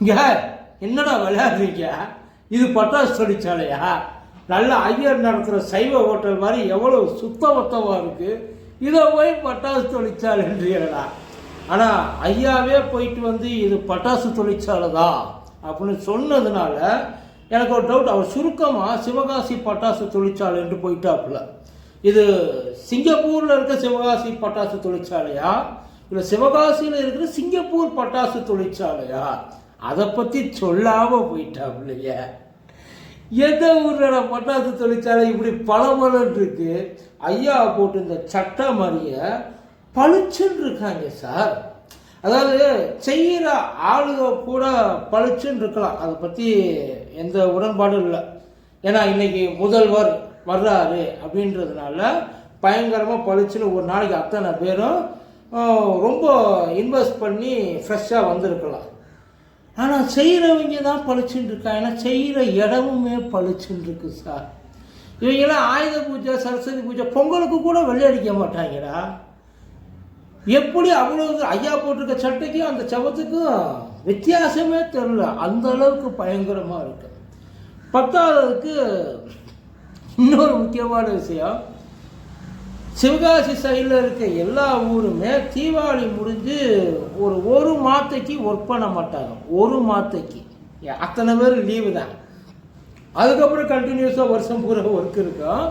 இங்கே என்னடா விளையாடுறீங்க? இது பட்டாசு தொழிற்சாலையா நல்ல ஐயர் நடத்துகிற சைவ ஹோட்டல் மாதிரி எவ்வளோ சுத்தமொத்தமாக இருக்குது இதை போய் பட்டாசு தொழிற்சாலைன்றீங்களா ஆனால் ஐயாவே போயிட்டு வந்து இது பட்டாசு தொழிற்சாலை தான் அப்படின்னு சொன்னதுனால எனக்கு ஒரு டவுட் அவர் சுருக்கமாக சிவகாசி பட்டாசு தொழிற்சாலைன்ட்டு போயிட்டாப்புல. இது சிங்கப்பூரில் இருக்க சிவகாசி பட்டாசு தொழிற்சாலையா? இல்லை சிவகாசியில் இருக்கிற சிங்கப்பூர் பட்டாசு தொழிற்சாலையா? அதை பற்றி சொல்லாமல் போயிட்டாப்புலைய எந்த ஊரில் பட்டாசு தொழிற்சாலை இப்படி பளபளன்னு இருக்கு ஐயா போட்டு இந்த சட்டை மாதிரிய பளிச்சுன்னு இருக்காங்க சார். அதாவது செய்கிற ஆளுக கூட பளிச்சுன்னு இருக்கலாம் அதை பற்றி எந்த உடன்பாடும் இல்லை. ஏன்னா இன்னைக்கு முதல்வர் வர்றாரு அப்படின்றதுனால பயங்கரமாக பளிச்சுன்னு ஒரு நாளைக்கு அத்தனை பேரும் ரொம்ப இன்வெஸ்ட் பண்ணி ஃப்ரெஷ்ஷாக வந்திருக்கலாம். ஆனால் செய்கிறவங்க தான் பளிச்சுன்னு இருக்கா ஏன்னா செய்கிற இடமுமே பளிச்சுன்னு இருக்கு சார். இவங்கெல்லாம் ஆயுத பூஜை சரஸ்வதி பூஜை பொங்கலுக்கு கூட வெள்ளையடிக்க மாட்டாங்கடா. எப்படி அவ்வளோ ஐயா போட்டிருக்க சட்டைக்கும் அந்த சவத்துக்கும் வித்தியாசமே தெரில அந்த அளவுக்கு பயங்கரமாக இருக்கு. பத்தாவதுக்கு இன்னொரு முக்கியமான விஷயம் சிவகாசி சைடில் இருக்க எல்லா ஊருமே தீபாவளி முடிஞ்சு ஒரு ஒரு மாத்தைக்கு ஒர்க் பண்ண மாட்டாங்க. ஒரு மாத்தைக்கு. அத்தனை பேர் லீவு தான். அதுக்கப்புறம் கண்டினியூஸாக வருஷம் பூரா ஒர்க் இருக்கும்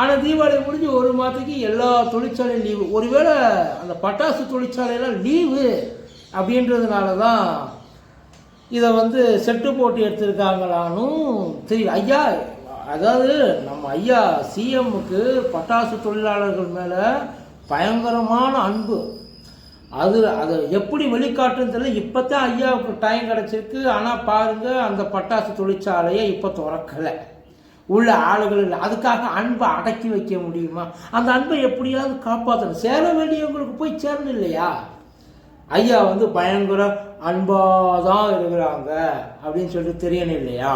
ஆனால் தீபாவளி முடிஞ்சு ஒரு மாதத்துக்கு எல்லா தொழிற்சாலையும் லீவு ஒருவேளை அந்த பட்டாசு தொழிற்சாலையெல்லாம் லீவு அப்படின்றதுனால தான் இதை வந்து செட்டு போட்டு எடுத்திருக்காங்களானும் தெரியல. ஐயா அதாவது நம்ம ஐயா சிஎம்முக்கு பட்டாசு தொழிலாளர்கள் மேலே பயங்கரமான அன்பு. அது அதை எப்படி வெளிக்காட்டுன்னு தெரியல. இப்போ தான் ஐயாவுக்கு டைம் கிடச்சிருக்கு. ஆனால் பாருங்கள் அந்த பட்டாசு தொழிற்சாலையை இப்போ திறக்கலை. உள்ள ஆளுகள் இல்லை. அதுக்காக அன்பை அடக்கி வைக்க முடியுமா? அந்த அன்பை எப்படியாவது காப்பாற்றணும் சேர வேண்டியவங்களுக்கு போய் சேரணும் இல்லையா? ஐயா வந்து பயங்கர அன்பாக தான் இருக்கிறாங்க அப்படின்னு சொல்லிட்டு தெரியணும் இல்லையா?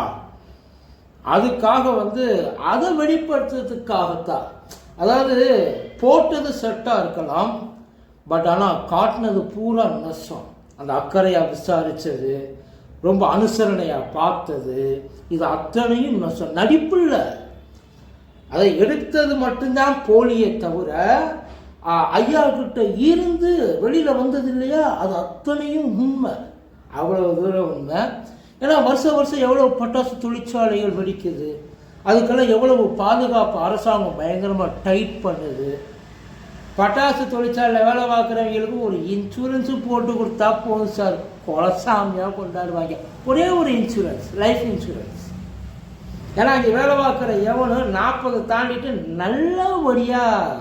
அதுக்காக வந்து அதை வெளிப்படுத்துறதுக்காகத்தான். அதாவது போட்டது செட்டாக இருக்கலாம் பட் ஆனால் காட்டினது பூரா நஷ்டம். அந்த அக்கறையாக விசாரித்தது ரொம்ப அனுசரணையாக பார்த்தது இது அத்தனையும் நஷ்டம். நடிப்பில் அதை எடுத்தது மட்டும்தான் போலியே தவிர ஐயா கிட்ட இருந்து வெளியில் வந்தது இல்லையா? அது அத்தனையும் உண்மை. அவ்வளவு தூரம் உண்மை. ஏன்னா வருஷம் வருஷம் எவ்வளோ பட்டாசு தொழிற்சாலைகள் வெடிக்குது? அதுக்கெல்லாம் எவ்வளவு பாதுகாப்பு அரசாங்கம் பயங்கரமாக டைட் பண்ணுது. பட்டாசு தொழிற்சாலையில் வேலை பார்க்குறவங்களுக்கு ஒரு இன்சூரன்ஸும் போட்டு கொடுத்தா போதும் சார். கொலசாமியாக கொண்டாடுவாங்க. ஒரே ஒரு இன்சூரன்ஸ் லைஃப் இன்சூரன்ஸ் ஏன்னா அங்கே வேலை பார்க்குற எவனும் நாற்பது தாண்டிட்டு நல்லபடியாக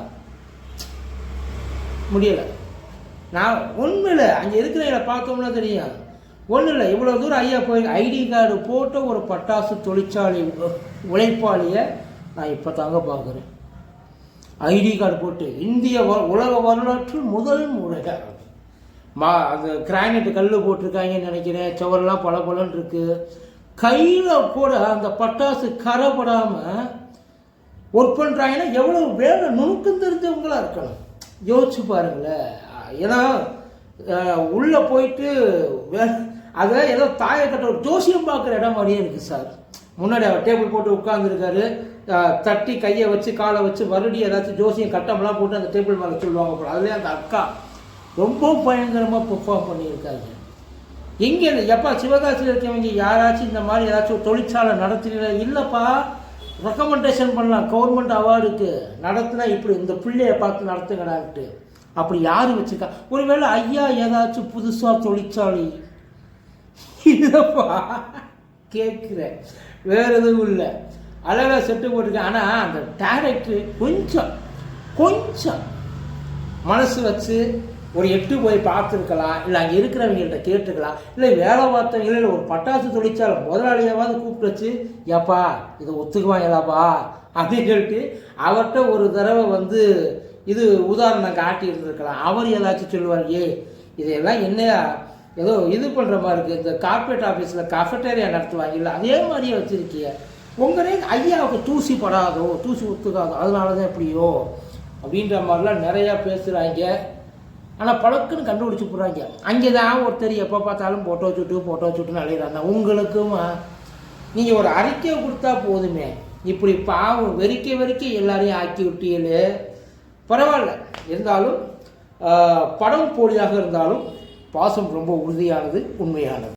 முடியலை. நான் உண்மையில் அங்கே இருக்கிறவங்களை பார்த்தோம்னா தெரியும். ஒன்றும் இல்லை இவ்வளோ தூரம் ஐயா போய் ஐடி கார்டு போட்ட ஒரு பட்டாசு தொழிற்சாலை உ- உழைப்பாளியை நான் இப்போ தாங்க பார்க்குறேன் ஐடி கார்டு போட்டு இந்திய வ- உலக வரலாற்று முதல் முறையாக மா அது கிரானைட் கல் போட்டிருக்காங்கன்னு நினைக்கிறேன். சுவரெல்லாம் பல பலன் இருக்குது கையில் கூட அந்த பட்டாசு கரைப்படாமல் ஒர்க் பண்ணுறாங்கன்னா எவ்வளோ வேலை நுணுக்கம் தெரிஞ்சவங்களாக இருக்கணும். யோசிச்சு பாருங்களேன். ஏன்னா உள்ளே போயிட்டு வேலை அதை ஏதோ தாயை கட்ட ஒரு ஜோசியம் பார்க்குற இடம் மாதிரியே இருக்குது சார். முன்னாடி அவர் டேபிள் போட்டு உட்காந்துருக்காரு தட்டி கையை வச்சு காலை வச்சு மறுபடியும் ஏதாச்சும் ஜோசியம் கட்டம்லாம் போட்டு அந்த டேபிள் மேலே சொல்லுவாங்க போல. அதுலேயே அந்த அக்கா ரொம்ப பயங்கரமாக பெர்ஃபார்ம் பண்ணியிருக்காங்க. எங்கே எப்பா சிவகாசியில் இருக்கவங்க யாராச்சும் இந்த மாதிரி ஏதாச்சும் ஒரு தொழிற்சாலை நடத்துறீங்களா? இல்லைப்பா ரெக்கமெண்டேஷன் பண்ணலாம். கவர்மெண்ட் அவார்டுக்கு நடத்தினா இப்படி இந்த பிள்ளையை பார்த்து நடத்துங்கடான்ட்டு. அப்படி யார் வச்சுருக்கா? ஒருவேளை ஐயா ஏதாச்சும் புதுசாக தொழிற்சாலை இல்லைப்பா. கேட்குறேன். வேற எதுவும் இல்லை. அழகாக செட்டு போட்டிருக்கேன். ஆனால் அந்த டேரக்டர் கொஞ்சம் கொஞ்சம் மனசு வச்சு ஒரு எட்டு போய் பார்த்துருக்கலாம். இல்லை அங்கே இருக்கிறவங்கள்ட்ட கேட்டுக்கலாம். இல்லை வேலை பார்த்தவங்க இல்லை ஒரு பட்டாசு தொழிற்சாலை முதலாளியாவது கூப்பிட்டு வச்சு ஏப்பா இதை ஒத்துக்குவாங்களாப்பா? அப்படின்னு சொல்லிட்டு அவர்கிட்ட ஒரு தடவை வந்து இது உதாரணம் காட்டி இருந்திருக்கலாம் அவர் ஏதாச்சும் சொல்லுவார் ஏ இதையெல்லாம் என்னையா ஏதோ இது பண்ணுற மாதிரி இருக்குது இந்த கார்ப்பரேட் ஆஃபீஸில் கஃபட்டேரியா நடத்துவாங்க. இல்லை அதே மாதிரியே வச்சுருக்கீங்க. உங்களே ஐயாவுக்கு தூசி படாதோ தூசி ஒத்துக்காதோ அதனால தான் எப்படியோ அப்படின்ற மாதிரிலாம் நிறையா பேசுகிறாங்க ஆனால் பழக்குன்னு கண்டுபிடிச்சி போடுறாங்க. அங்கே தான் ஒருத்தர் எப்போ பார்த்தாலும் ஃபோட்டோ சுட்டு ஃபோட்டோ சுட்டுன்னு அலையிறாங்க. உங்களுக்கும் நீங்கள் ஒரு அறிக்கையை கொடுத்தா போதுமே. இப்படி பாவம் வெறிக்க வெறிக்க எல்லாரையும் ஆக்கி விட்டீங்களே. பரவாயில்ல. இருந்தாலும் படம் போலியாக இருந்தாலும் பாசம் ரொம்ப உறுதியானது உண்மையானது.